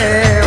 है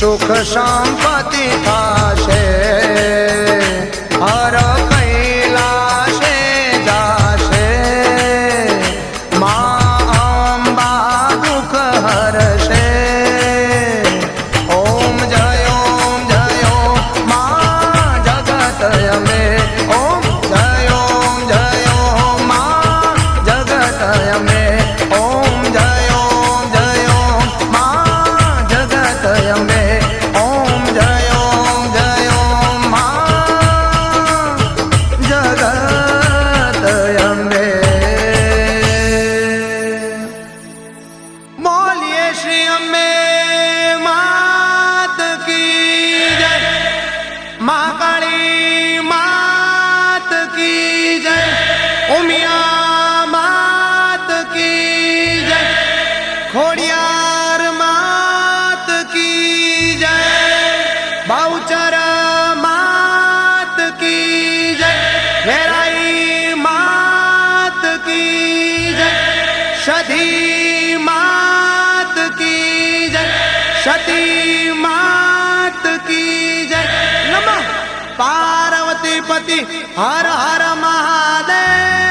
सुख शांत સધી માત કી જય સતી માત કી જય નમઃ પાર્વતી પતિ હર હર મહાદેવ